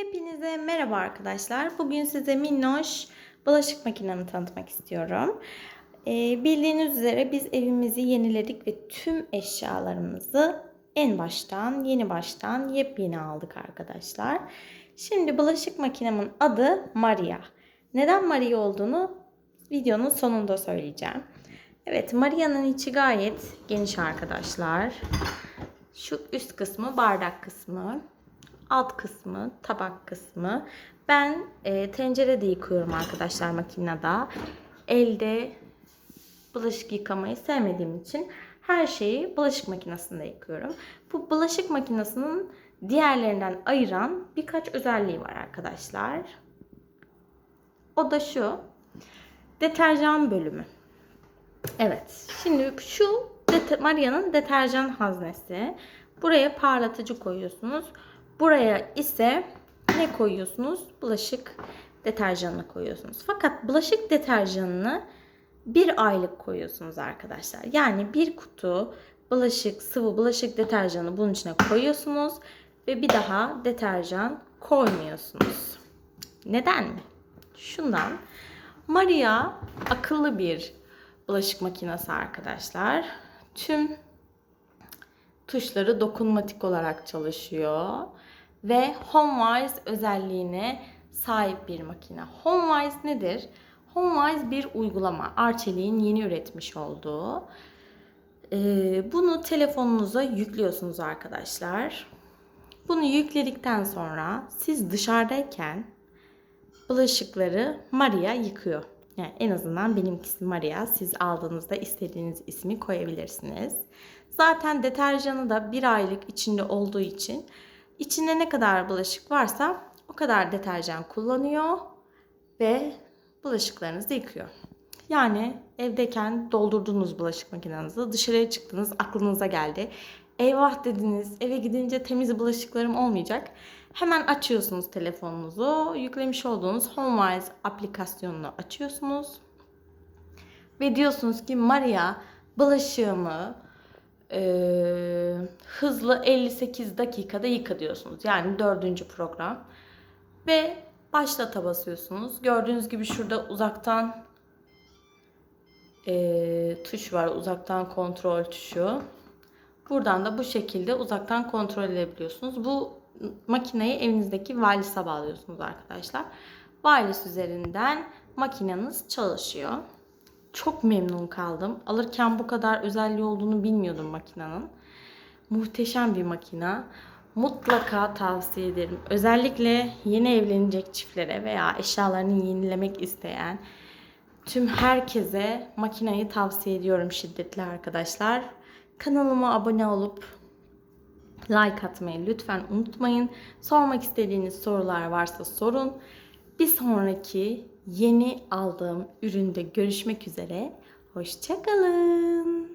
Hepinize merhaba arkadaşlar. Bugün size minnoş bulaşık makinemi tanıtmak istiyorum. Ee, bildiğiniz üzere biz evimizi yeniledik ve tüm eşyalarımızı en baştan, yeni baştan yepyeni aldık arkadaşlar. Şimdi bulaşık makinemin adı Maria. Neden Maria olduğunu videonun sonunda söyleyeceğim. Evet, Maria'nın içi gayet geniş arkadaşlar. Şu üst kısmı bardak kısmı alt kısmı, tabak kısmı. Ben e, tencerede yıkıyorum arkadaşlar makinede. Elde bulaşık yıkamayı sevmediğim için her şeyi bulaşık makinesinde yıkıyorum. Bu bulaşık makinesinin diğerlerinden ayıran birkaç özelliği var arkadaşlar. O da şu. Deterjan bölümü. Evet. Şimdi şu Maria'nın deterjan haznesi. Buraya parlatıcı koyuyorsunuz. Buraya ise ne koyuyorsunuz? Bulaşık deterjanını koyuyorsunuz. Fakat bulaşık deterjanını bir aylık koyuyorsunuz arkadaşlar. Yani bir kutu bulaşık, sıvı bulaşık deterjanı bunun içine koyuyorsunuz ve bir daha deterjan koymuyorsunuz. Neden mi? Şundan. Maria akıllı bir bulaşık makinesi arkadaşlar. Tüm tuşları dokunmatik olarak çalışıyor ve HomeWise özelliğine sahip bir makine. HomeWise nedir? HomeWise bir uygulama. Arçelik'in yeni üretmiş olduğu. Ee, bunu telefonunuza yüklüyorsunuz arkadaşlar. Bunu yükledikten sonra siz dışarıdayken bulaşıkları Maria yıkıyor. Yani en azından benimkisi Maria. Siz aldığınızda istediğiniz ismi koyabilirsiniz. Zaten deterjanı da bir aylık içinde olduğu için içinde ne kadar bulaşık varsa o kadar deterjan kullanıyor ve bulaşıklarınızı yıkıyor. Yani evdeyken doldurduğunuz bulaşık makinenizi dışarıya çıktınız aklınıza geldi. Eyvah dediniz eve gidince temiz bulaşıklarım olmayacak. Hemen açıyorsunuz telefonunuzu. Yüklemiş olduğunuz HomeWise aplikasyonunu açıyorsunuz. Ve diyorsunuz ki Maria bulaşığımı e, hızlı 58 dakikada yıka diyorsunuz. Yani dördüncü program. Ve başlata basıyorsunuz. Gördüğünüz gibi şurada uzaktan e, tuş var. Uzaktan kontrol tuşu. Buradan da bu şekilde uzaktan kontrol edebiliyorsunuz. Bu makineyi evinizdeki wireless'a bağlıyorsunuz arkadaşlar. Wireless üzerinden makineniz çalışıyor. Çok memnun kaldım. Alırken bu kadar özelliği olduğunu bilmiyordum makinenin. Muhteşem bir makina. Mutlaka tavsiye ederim. Özellikle yeni evlenecek çiftlere veya eşyalarını yenilemek isteyen tüm herkese makinayı tavsiye ediyorum şiddetli arkadaşlar. Kanalıma abone olup like atmayı lütfen unutmayın. Sormak istediğiniz sorular varsa sorun. Bir sonraki yeni aldığım üründe görüşmek üzere. Hoşçakalın.